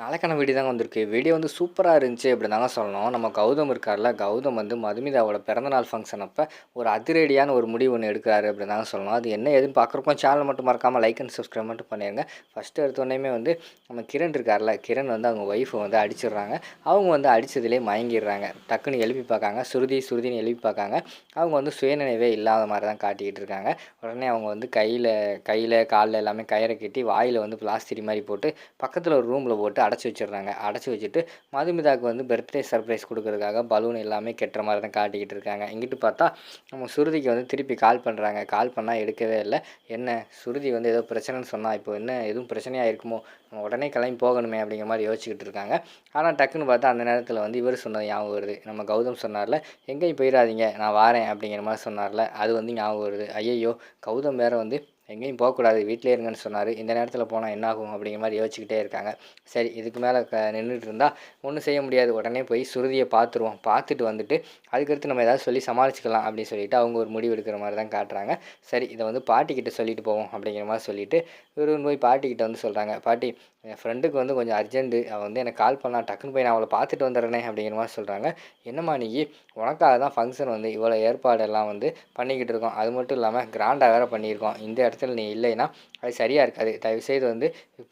நாளைக்கான வீடியோ தாங்க வந்திருக்கு. வீடியோ வந்து சூப்பராக இருந்துச்சு அப்படி தாங்க சொல்லணும். நம்ம கௌதம் இருக்கார்ல கௌதம் வந்து மதுமிதாவோட பிறந்தநாள் ஃபங்க்ஷன் அப்போ ஒரு அதிரடியான ஒரு முடிவு ஒன்று எடுக்கிறாரு அப்படி தாங்க சொல்லணும். அது என்ன ஏதுன்னு பார்க்குறப்போ சேனல் மட்டும் மறக்காமல் லைக் அண்ட் சப்ஸ்கிரைப் மட்டும் பண்ணிடுங்க ஃபஸ்ட்டு எடுத்தோடனே வந்து நம்ம கிரண் இருக்கார்ல கிரண் வந்து அவங்க ஒய்ஃபை வந்து அடிச்சிடுறாங்க. அவங்க வந்து அடித்ததுலேயே மயங்கிடுறாங்க. டக்குன்னு எழுப்பி பார்க்காங்க. சுருதி சுருதின்னு எழுப்பி பார்க்காங்க. அவங்க வந்து சுயநினைவே இல்லாத மாதிரி தான் காட்டிக்கிட்டு இருக்காங்க. உடனே அவங்க வந்து கையில் கையில் காலில் எல்லாமே கயிறை கட்டி வாயில் வந்து பிளாஸ்டிக் மாதிரி போட்டு பக்கத்தில் ஒரு ரூமில் போட்டு அடைச்சி வச்சிடுறாங்க. அடைச்சி வச்சுட்டு மதுமிதாக்கு வந்து பர்த்டே சர்ப்ரைஸ் கொடுக்குறதுக்காக பலூன் எல்லாமே கெட்டுற மாதிரி தான் காட்டிக்கிட்டு இருக்காங்க. இங்கிட்டு பார்த்தா நம்ம சுருதிக்கு வந்து திருப்பி கால் பண்ணுறாங்க கால் பண்ணால் எடுக்கவே இல்லை. என்ன சுருதி வந்து ஏதோ பிரச்சனைன்னு சொன்னால் இப்போ என்ன எதுவும் பிரச்சனையாக இருக்குமோ நம்ம உடனே கிளம்பி போகணுமே அப்படிங்கிற மாதிரி யோசிச்சுக்கிட்டு இருக்காங்க. ஆனால் டக்குன்னு பார்த்தா அந்த நேரத்தில் வந்து இவர் சொன்னது ஞாபகம் வருது. நம்ம கௌதம் சொன்னார்ல எங்கேயும் போயிடாதீங்க நான் வாரேன் அப்படிங்கிற மாதிரி சொன்னார்ல. அது வந்து ஞாபகம் வருது. ஐயையோ கௌதம் வேறு வந்து எங்கேயும் போகக்கூடாது வீட்டிலே இருங்கன்னு சொன்னார். இந்த நேரத்தில் போனால் என்னாகும் அப்படிங்கிற மாதிரி யோசிச்சுக்கிட்டே இருக்காங்க. சரி இதுக்கு மேலே க நின்றுட்டு இருந்தால் ஒன்றும் செய்ய முடியாது. உடனே போய் சுருதியை பார்த்துருவோம் பார்த்துட்டு வந்துட்டு அதுக்கடுத்து நம்ம ஏதாவது சொல்லி சமாளிச்சுக்கலாம் அப்படின்னு சொல்லிட்டு அவங்க ஒரு முடிவு எடுக்கிற மாதிரி தான் காட்டுறாங்க. சரி இதை வந்து பாட்டிக்கிட்ட சொல்லிட்டு போவோம் அப்படிங்கிற மாதிரி சொல்லிட்டு இவரும் போய் பாட்டிக்கிட்ட வந்து சொல்கிறாங்க பாட்டி என் ஃப்ரெண்டுக்கு வந்து கொஞ்சம் அர்ஜென்ட்டு அவன் வந்து எனக்கு கால் பண்ணா டக்குன்னு போய் நான் அவளை பார்த்துட்டு வந்துடுறேனே அப்படிங்கிற மாதிரி சொல்கிறாங்க என்னம்மா நீ? உனக்காக தான் ஃபங்க்ஷன் வந்து இவ்வளோ ஏற்பாடெல்லாம் வந்து பண்ணிக்கிட்டு இருக்கோம். அது மட்டும் இல்லாமல் கிராண்டாக வேறு பண்ணியிருக்கோம். இந்த இடத்துல நீ இல்லைன்னா அது சரியாக இருக்காது. தயவுசெய்து வந்து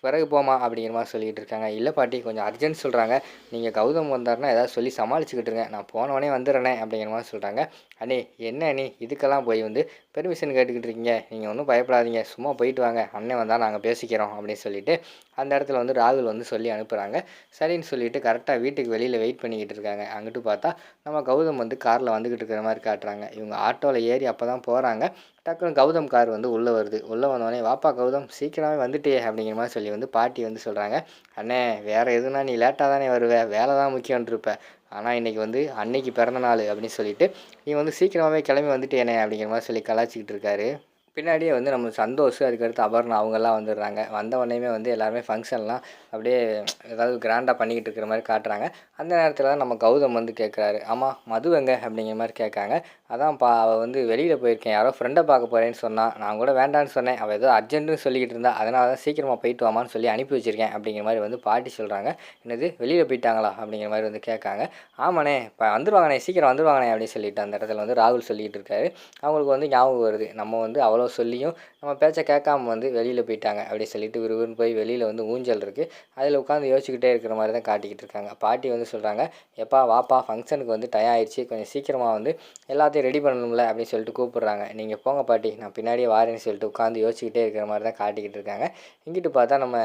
பிறகு போமா அப்படிங்கிற மாதிரி சொல்லிகிட்டு இருக்காங்க. இல்லை பாட்டி கொஞ்சம் அர்ஜென்ட் சொல்கிறாங்க நீங்கள் கௌதம் வந்தாருன்னா ஏதாவது சொல்லி சமாளிச்சுக்கிட்டுருங்க நான் போனவொடனே வந்துடுறேனே அப்படிங்கிற மாதிரி சொல்கிறாங்க அண்ணே என்ன அண்ணே? இதுக்கெல்லாம் போய் வந்து பெர்மிஷன் கேட்டுக்கிட்டு இருக்கீங்க. நீங்கள் ஒன்றும் பயப்படாதீங்க. சும்மா போயிட்டு வாங்க. அண்ணன் வந்தால் நாங்கள் பேசிக்கிறோம் அப்படின்னு சொல்லிட்டு அந்த இடத்துல வந்து ராகுல் வந்து சொல்லி அனுப்புகிறாங்க சரின்னு சொல்லிட்டு கரெக்டாக வீட்டுக்கு வெளியில் வெயிட் பண்ணிக்கிட்டு இருக்காங்க. அங்கிட்டு பார்த்தா நம்ம கௌதம் வந்து காரில் வந்துக்கிட்டு இருக்கிற மாதிரி காட்டுறாங்க. இவங்க ஆட்டோவில் ஏறி அப்போ தான் போகிறாங்க டக்குன்னு கௌதம் கார் வந்து உள்ளே வருது. உள்ளே வந்தோடனே வாப்பா கௌதம் சீக்கிரமே வந்துட்டே அப்படிங்கிற மாதிரி சொல்லி வந்து பாட்டி வந்து சொல்கிறாங்க அண்ணே வேறு எதுனா நீ லேட்டாக தானே வருவ வேலை தான் முக்கியம்னு ஆனால் இன்றைக்கி வந்து அன்னைக்கு பிறந்த நாள் அப்படின்னு சொல்லிட்டு நீ வந்து சீக்கிரமாகவே கிளம்பி வந்துட்டேனே அப்படிங்கிற மாதிரி சொல்லி கலாச்சிக்கிட்டு இருக்காரு. பின்னாடியே வந்து நம்ம சந்தோஷ் அதுக்கடுத்து அபர்ணா அவங்கெல்லாம் வந்துடுறாங்க. வந்த உடனேயுமே வந்து எல்லாருமே ஃபங்க்ஷன்லாம் அப்படியே ஏதாவது கிராண்டாக பண்ணிக்கிட்டு இருக்கிற மாதிரி காட்டுறாங்க. அந்த நேரத்தில் தான் நம்ம கௌதம் வந்து கேட்குறாரு ஆமாம் மது எங்க? அப்படிங்கிற மாதிரி கேட்காங்க அதான்ப்பா அவள் வந்து வெளியில் போயிருக்கேன். யாரோ ஃப்ரெண்டை பார்க்க போகிறேன்னு சொன்னான் நான் கூட வேண்டான்னு சொன்னேன். அவள் ஏதோ அர்ஜென்ட்டுன்னு சொல்லிக்கிட்டு இருந்தா அதனால தான் சீக்கிரமாக போயிட்டு வாமான்னு சொல்லி அனுப்பி வச்சிருக்கேன். அப்படிங்கிற மாதிரி வந்து பாட்டி சொல்கிறாங்க என்னது வெளியில் போயிட்டாங்களா? அப்படிங்கிற மாதிரி வந்து கேட்காங்க. ஆமாண்ணே இப்போ வந்துருவாங்கண்ணே சீக்கிரம் வந்துருவாங்கண்ணே அப்படின்னு சொல்லிட்டு அந்த இடத்துல வந்து ராகுல் சொல்லிகிட்டு இருக்காரு. அவங்களுக்கு வந்து ஞாபகம் வருது. நம்ம வந்து அவ்வளோ சொல்லியும் நம்ம பேச்சை கேட்காம வந்து வெளியில் போயிட்டாங்க அப்படி சொல்லிட்டு விறுவிறுன்னு போய் வெளியில் வந்து ஊஞ்சல் இருக்குது அதில் உட்காந்து யோசிச்சுக்கிட்டே இருக்கிற மாதிரி தான் காட்டிக்கிட்டு இருக்காங்க. பாட்டி வந்து சொல்கிறாங்க எப்பா வாப்பா ஃபங்க்ஷனுக்கு வந்து டயம் ஆயிடுச்சு. கொஞ்சம் சீக்கிரமாக வந்து எல்லாத்தையும் ரெடி பண்ணணும்ல அப்படின்னு சொல்லிட்டு கூப்பிட்றாங்க. நீங்கள் போங்க பாட்டி நான் பின்னாடியே வாரேன்னு சொல்லிட்டு உட்காந்து யோசிச்சுக்கிட்டே இருக்கிற மாதிரி தான் காட்டிக்கிட்டு இருக்காங்க. இங்கிட்டு பார்த்தா நம்ம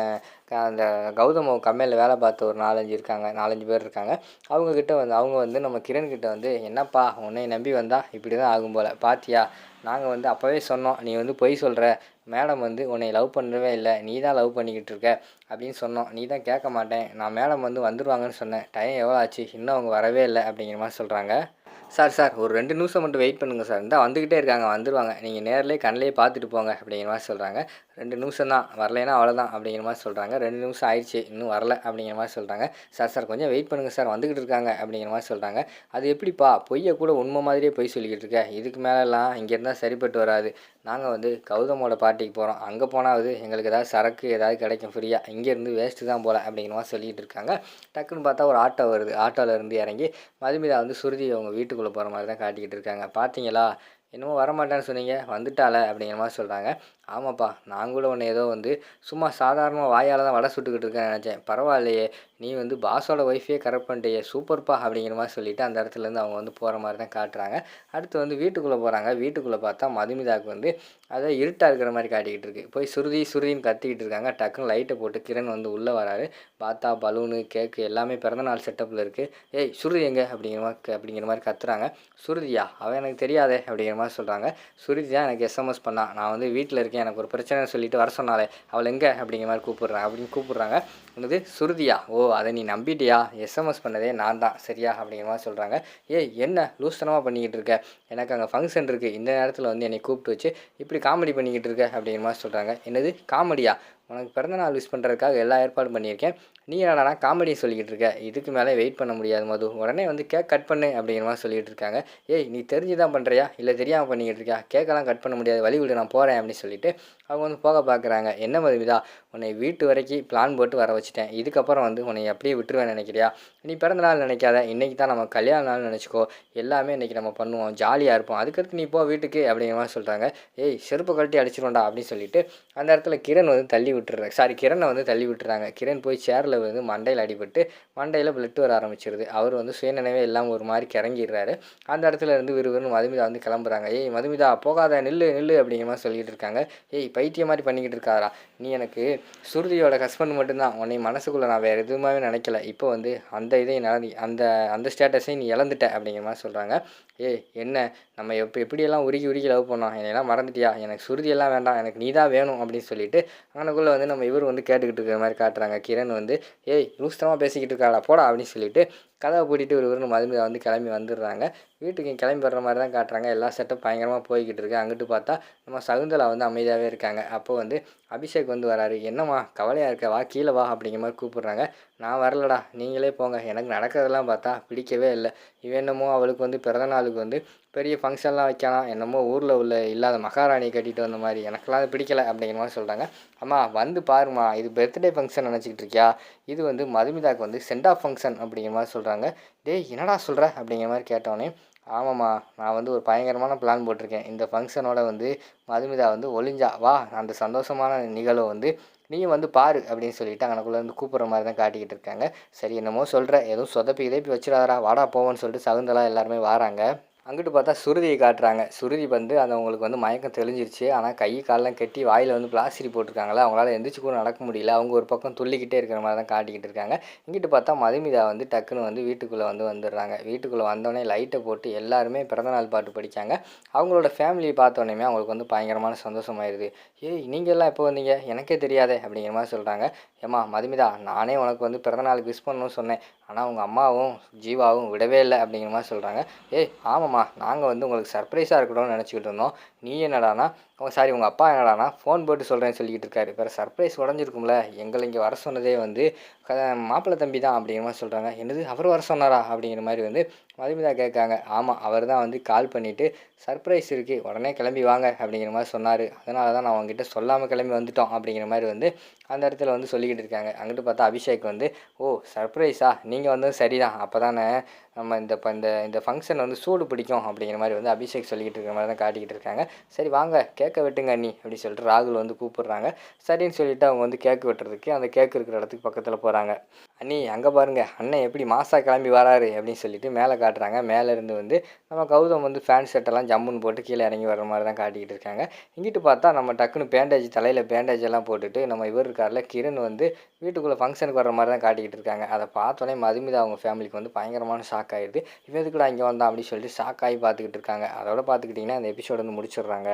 அந்த கௌதம் கம்மையில் வேலை பார்த்த ஒரு நாலஞ்சு இருக்காங்க. நாலஞ்சு பேர் இருக்காங்க. அவங்கக்கிட்ட வந்து அவங்க வந்து நம்ம கிரண்கிட்ட வந்து என்னப்பா உன்னை நம்பி வந்தால் இப்படி தான் ஆகும் போல். பாத்தியா நாங்கள் வந்து அப்போவே சொன்னோம். நீ வந்து பொய் சொல்கிற மேடம் வந்து உன்னை லவ் பண்ணவே இல்லை நீ தான் லவ் பண்ணிக்கிட்டு இருக்க அப்படின்னு சொன்னோம். நீ தான் கேட்க மாட்டேன். நான் மேடம் வந்து வந்துடுவாங்கன்னு சொன்னேன். டைம் எவ்வளோ ஆச்சு? இன்னும் அவங்க வரவே இல்லை அப்படிங்கிற மாதிரி சொல்கிறாங்க சார் சார் ஒரு ரெண்டு நிமிஷம் மட்டும் வெயிட் பண்ணுங்கள் சார். இருந்தால் வந்துக்கிட்டே இருக்காங்க வந்துடுவாங்க நீங்கள் நேர்லேயே கண்ணிலே பார்த்துட்டு போங்க அப்படிங்கிற மாதிரி சொல்கிறாங்க ரெண்டு நிமிஷம் தான் வரலைன்னா அவ்வளோதான் அப்படிங்கிற மாதிரி சொல்கிறாங்க ரெண்டு நிமிஷம் ஆயிடுச்சு இன்னும் வரல அப்படிங்கிற மாதிரி சொல்கிறாங்க சார் சார் கொஞ்சம் வெயிட் பண்ணுங்கள் சார் வந்துக்கிட்டு இருக்காங்க அப்படிங்கிற மாதிரி சொல்கிறாங்க அது எப்படிப்பா பொய்யை கூட உண்மை மாதிரியே பொய் சொல்லிக்கிட்டு இருக்க? இதுக்கு மேலெல்லாம் இங்கே இருந்தால் சரிப்பட்டு வராது. நாங்கள் வந்து கௌதமோட பார்ட்டிக்கு போகிறோம் அங்கே போனாவது எங்களுக்கு ஏதாவது சரக்கு ஏதாவது கிடைக்கும் ஃப்ரீயாக இங்கேருந்து வேஸ்ட்டு தான் போகல அப்படிங்கிற மாதிரி சொல்லிகிட்டு இருக்காங்க. டக்குன்னு பார்த்தா ஒரு ஆட்டோ வருது. ஆட்டோவிலேருந்து இறங்கி மதுமிதா வந்து சுருதி அவங்க வீட்டுக்குள்ளே போகிற மாதிரி தான் காட்டிக்கிட்டு இருக்காங்க. பார்த்தீங்களா என்னமோ வரமாட்டேன்னு சொன்னீங்க. வந்துட்டால அப்படிங்கிற மாதிரி சொல்கிறாங்க ஆமாப்பா நான் கூட உன்னை ஏதோ வந்து சும்மா சாதாரணமாக வாயால் தான் வடை சுட்டுக்கிட்டு இருக்கேன் நினச்சேன். பரவாயில்லையே நீ வந்து பாஸோட ஒய்ஃபே கரெக்ட் பண்ணிட்டே சூப்பர்ப்பா அப்படிங்கிற மாதிரி சொல்லிவிட்டு அந்த இடத்துலேருந்து அவங்க வந்து போகிற மாதிரி தான் காட்டுறாங்க. அடுத்து வந்து வீட்டுக்குள்ளே போகிறாங்க வீட்டுக்குள்ளே பார்த்தா மதுமிதாவுக்கு வந்து அதை இருட்டாக இருக்கிற மாதிரி காட்டிக்கிட்டு இருக்கு. போய் சுருதி சுருதின்னு கத்திக்கிட்டு இருக்காங்க. டக்குன்னு லைட்டை போட்டு கிரண் வந்து உள்ளே வராரு. பார்த்தா பலூனு கேக்கு எல்லாமே பிறந்தநாள் செட்டப்பில் இருக்குது ஏய் சுருதி எங்க? அப்படிங்கிற மாதிரி க- அப்படிங்கிற மாதிரி கத்துறாங்க. சுருதியா? அவன் எனக்கு தெரியாதே அப்படிங்கிற மாதிரி சொல்கிறாங்க சுருதி தான் எனக்கு எஸ்எம்எஸ் பண்ணான் நான் வந்து வீட்டில் இருக்கேன். எனக்கு ஒரு பிரச்சனை சொல்லிட்டு வர சொன்னாலே அவள் எங்கே? அப்படிங்கிற மாதிரி கூப்பிட்றான் அப்படின்னு கூப்பிட்றாங்க. என்னது? சுருதியா? ஓ அதை நீ நம்பிட்டியா? எஸ்எம்எஸ் பண்ணதே நான் தான். சரியா? அப்படிங்கிற மாதிரி சொல்கிறாங்க ஏய் என்ன லூஸ்தனமாக பண்ணிக்கிட்டு இருக்க? எனக்கு அங்கே ஃபங்க்ஷன் இருக்குது இந்த நேரத்தில் வந்து என்னை கூப்பிட்டு வச்சு இப்படி காமெடி பண்ணிக்கிட்டு இருக்க? அப்படிங்கிற மாதிரி சொல்கிறாங்க என்னது? காமெடியா உனக்கு பிறந்தநாள் விஷ் பண்ணுறதுக்காக எல்லா ஏற்பாடும் பண்ணியிருக்கேன். நீ என்னடா காமெடி சொல்லிக்கிட்டு இருக்க? இதுக்கு மேலே வெயிட் பண்ண முடியாது மது. உடனே வந்து கேக் கட் பண்ணு அப்படிங்கிற மாதிரி சொல்லிகிட்டு இருக்காங்க. ஏய் நீ தெரிஞ்சு தான் பண்ணுறியா இல்லை தெரியாமல் பண்ணிக்கிட்டு இருக்கியா? கேக்கெல்லாம் கட் பண்ண முடியாது வழி விடு நான் போகிறேன் அப்படின்னு சொல்லிட்டு அவங்க வந்து போக பார்க்குறாங்க. என்ன மதுவிதா உன்னை வீட்டு வரைக்கும் பிளான் போட்டு வர வச்சுட்டேன். இதுக்கப்புறம் வந்து உன்னை அப்படியே விட்டுருவேன் நினைக்கிறியா? நீ பிறந்த நாள் நினைக்காத. இன்றைக்கி தான் நம்ம கல்யாண நாள் நினச்சிக்கோ. எல்லாமே இன்றைக்கி நம்ம பண்ணுவோம். ஜாலியாக இருப்போம். அதுக்கடுத்து நீ போ வீட்டுக்கு அப்படிங்கிற மாதிரி சொல்கிறாங்க ஏய் செருப்பு கழட்டி அடிச்சிடும்டா அப்படின்னு சொல்லிட்டு அந்த இடத்துல கிரண் வந்து தள்ளி விட்டுறாங்க சாரி கிரணை வந்து தள்ளி விட்டுறாங்க. கிரண் போய் சேரில் வந்து மண்டையில் அடிபட்டு மண்டையில் பிளட் வர ஆரம்பிச்சிருது. அவர் வந்து சுயநினைவே இல்லாமல் ஒரு மாதிரி கிறங்கிடுறாரு. அந்த இடத்துல இருந்து விறுவிறுன்னு மதுமிதா வந்து கிளம்புறாங்க. ஏய் மதுமிதா போகாத நில்லு நில்லு அப்படிங்கிற மாதிரி சொல்லிட்டு இருக்காங்க. ஏய் பைத்தியம் மாதிரி பண்ணிக்கிட்டு இருக்காரா நீ எனக்கு சுருதியோட ஹஸ்பண்ட் மட்டும்தான். உன்னை மனசுக்குள்ளே நான் வேறு எதுவுமே நினைக்கல. இப்போ வந்து அந்த இதையும் நடந்து அந்த அந்த ஸ்டேட்டஸையும் நீ இழந்துட்ட அப்படிங்கிற மாதிரி சொல்கிறாங்க ஏய் என்ன? நம்ம எப்போ எப்படியெல்லாம் உருகி உருகி லவ் பண்ணோம்? என்னையெல்லாம் மறந்துட்டியா? எனக்கு சுருதியெல்லாம் வேண்டாம். எனக்கு நீ தான் வேணும் அப்படின்னு சொல்லிட்டு அங்கனக்குள்ளே வந்து நம்ம இவர் வந்து கேட்டுக்கிட்டு இருக்கிற மாதிரி காட்டுறாங்க. கிரண் வந்து ஏய் லூஸ்தமாக பேசிக்கிட்டு இருக்காடா போடா அப்படின்னு சொல்லிட்டு கதவை பூட்டிட்டு ஒரு ஒரு மதுமிதா வந்து கிளம்பி வந்துடுறாங்க. வீட்டுக்கு கிளம்பி வர்ற மாதிரி தான் காட்டுறாங்க. எல்லா செட்டும் பயங்கரமாக போய்கிட்டு இருக்கு. அங்கிட்டு பார்த்தா நம்ம சகுந்தலா வந்து அமைதியாகவே இருக்காங்க. அப்போ வந்து அபிஷேக் வந்து வராரு. என்னம்மா கவலையாக இருக்க? வா கீழே வா அப்படிங்கிற மாதிரி கூப்பிட்றாங்க. நான் வரலடா. நீங்களே போங்க. எனக்கு நடக்கிறதெல்லாம் பார்த்தா பிடிக்கவே இல்லை. இவன் என்னமோ அவளுக்கு வந்து பிறந்த நாளுக்கு வந்து பெரிய ஃபங்க்ஷன்லாம் வைக்கலாம். என்னமோ ஊரில் உள்ள இல்லாத மகாராணியை கட்டிகிட்டு வந்த மாதிரி. எனக்கெல்லாம் அது பிடிக்கல அப்படிங்கிற மாதிரி சொல்கிறாங்க அம்மா வந்து பாருமா இது பர்த்டே ஃபங்க்ஷன் நினச்சிக்கிட்டு இருக்கியா? இது வந்து மதுமிதாக்கு வந்து சென்ட் ஆஃப் ஃபங்க்ஷன் அப்படிங்கிற மாதிரி சொல்கிறாங்க டேய் என்னடா சொல்கிற அப்படிங்கிற மாதிரி கேட்டோன்னே ஆமாம்மா நான் வந்து ஒரு பயங்கரமான பிளான் போட்டிருக்கேன். இந்த ஃபங்க்ஷனோட வந்து மதுமிதா வந்து ஒளிஞ்சா வா அந்த சந்தோஷமான நிகழ்வை வந்து நீயும் வந்து பாரு அப்படின்னு சொல்லிட்டு அங்கனக்குள்ளே வந்து கூப்பிட்ற மாதிரி தான் காட்டிக்கிட்டு இருக்காங்க. சரி என்னமோ சொல்கிற எதுவும் சொதப்பி இதப்பி வச்சிடாதரா வாடா போவோன்னு சொல்லிட்டு சகுந்தலா எல்லாருமே வராங்க. அங்கிட்டு பார்த்தா சுருதியை காட்டுறாங்க. சுருதி வந்து அது அவங்களுக்கு வந்து மயக்கம் தெளிஞ்சிருச்சு. ஆனால் கை காலெலாம் கட்டி வாயில் வந்து பிளாஸ்டிக் போட்டிருக்காங்களா? அவங்களால எந்திரிச்சு கூட நடக்க முடியல. அவங்க ஒரு பக்கம் துள்ளிக்கிட்டே இருக்கிற மாதிரி தான் காட்டிக்கிட்டு இருக்காங்க. இங்கிட்டு பார்த்தா மதுமிதா வந்து டக்குன்னு வந்து வீட்டுக்குள்ளே வந்து வந்துடுறாங்க. வீட்டுக்குள்ளே வந்தோடனே லைட்டை போட்டு எல்லாருமே பிறந்தநாள் பாட்டு படித்தாங்க அவங்களோட ஃபேமிலியை பார்த்தோன்னே அவங்களுக்கு வந்து பயங்கரமான சந்தோஷமாயிருது. ஏய் நீங்கள் எல்லாம் எப்போ வந்தீங்க? எனக்கே தெரியாதே அப்படிங்கிற மாதிரி சொல்கிறாங்க ஏம்மா மதுமிதா நானே உனக்கு வந்து பிறந்தநாளுக்கு விஷ் பண்ணணும்னு சொன்னேன். ஆனால் உங்கள் அம்மாவும் ஜீவாவும் விடவே இல்லை அப்படிங்கிற மாதிரி சொல்கிறாங்க ஏய் ஆமாம்மா நாங்கள் வந்து உங்களுக்கு சர்ப்ரைஸாக இருக்கணும்னு நினச்சிக்கிட்டு இருந்தோம். நீ என்னடானா? சாரி உங்கள் அப்பா என்னடானா? ஃபோன் போட்டு சொல்கிறேன்னு சொல்லிக்கிட்டு இருக்காரு. வேறு சர்ப்ரைஸ் உடஞ்சிருக்கும்ல. எங்களை இங்கே வர சொன்னதே வந்து மாப்பிள்ளை தம்பி தான் அப்படிங்கிற மாதிரி சொல்கிறாங்க என்னது அவர் வர சொன்னாரா? அப்படிங்கிற மாதிரி வந்து மதுமிதா கேட்காங்க. ஆமாம் அவர் தான் வந்து கால் பண்ணிவிட்டு சர்ப்ரைஸ் இருக்குது உடனே கிளம்பி வாங்க. அப்படிங்கிற மாதிரி சொன்னார். அதனால தான் நான் அவங்ககிட்ட சொல்லாமல் கிளம்பி வந்துட்டோம் அப்படிங்கிற மாதிரி வந்து அந்த இடத்துல வந்து சொல்லிக்கிட்டு இருக்காங்க. அங்கிட்டு பார்த்தா அபிஷேக் வந்து ஓ சர்ப்ரைஸா நீங்கள் வந்து சரிதான். அப்போ தானே நம்ம இந்த இப்போ இந்த இந்த ஃபங்க்ஷன் வந்து சூடு பிடிக்கும். அப்படிங்கிற மாதிரி வந்து அபிஷேக் சொல்லிக்கிட்டு இருக்கிற மாதிரி தான் காட்டிக்கிட்டு இருக்காங்க. சரி வாங்க கேட்க வெட்டுங்க அண்ணி அப்படின்னு சொல்லிட்டு ராகுல் வந்து கூப்பிடுறாங்க. சரின்னு சொல்லிட்டு அவங்க வந்து கேக்கு வெட்டுறதுக்கு அந்த கேக்கு இருக்கிற இடத்துக்கு பக்கத்தில் போகிறாங்க அண்ணி அங்கே பாருங்கள் அண்ணன் எப்படி மாசா கிளம்பி வராரு அப்படின்னு சொல்லிட்டு மேலே காட்டுறாங்க. மேலே இருந்து வந்து நம்ம கௌதம் வந்து ஃபேன் செட்டெல்லாம் ஜம்முன்னு போட்டு கீழே இறங்கி வர மாதிரி தான் காட்டிக்கிட்டு இருக்காங்க. இங்கிட்டு பார்த்தா நம்ம டக்குன்னு பேண்டேஜ் தலையில் பேண்டேஜ் எல்லாம் போட்டுட்டு நம்ம இவர் இருக்கார்ல கிரண் வந்து வீட்டுக்குள்ளே ஃபங்க்ஷனுக்கு வர மாதிரி தான் காட்டிக்கிட்டு இருக்காங்க. அதை பார்த்தோன்னே மதுமிதா அவங்க ஃபேமிலிக்கு வந்து பயங்கரமான ஷாக் ஆகிடுது இவன் கூட இங்கே வந்தான் அப்படின்னு சொல்லிட்டு ஷாக் ஆகி பார்த்துக்கிட்டு இருக்காங்க. அதோட பார்த்துக்கிட்டிங்கன்னா அந்த எபிசோட் வந்து முடிச்சிடுறாங்க.